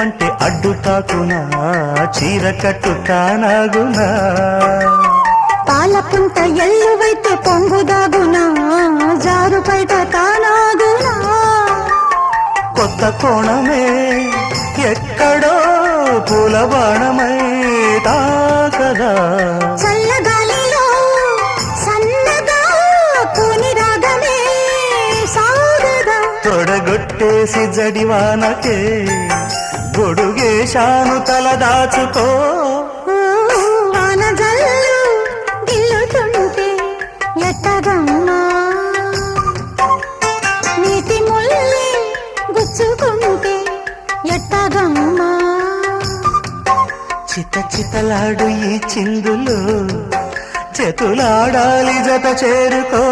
రమ్మంటే అడ్డు తాకునా చీర కట్టు తానాగునా పాలపుంట ఎల్లువైతే పొంగుదాగునా జారు బయట తానాగునా కొత్త కోణమే ఎక్కడో పూల బాణమై తాకదా? తొడగొట్టేసి జడివానకే గొడుగేశాను తల దాచుకో చిత చితలాడు ఈ చిందులు చేతులాడాలి జత చేరుకో.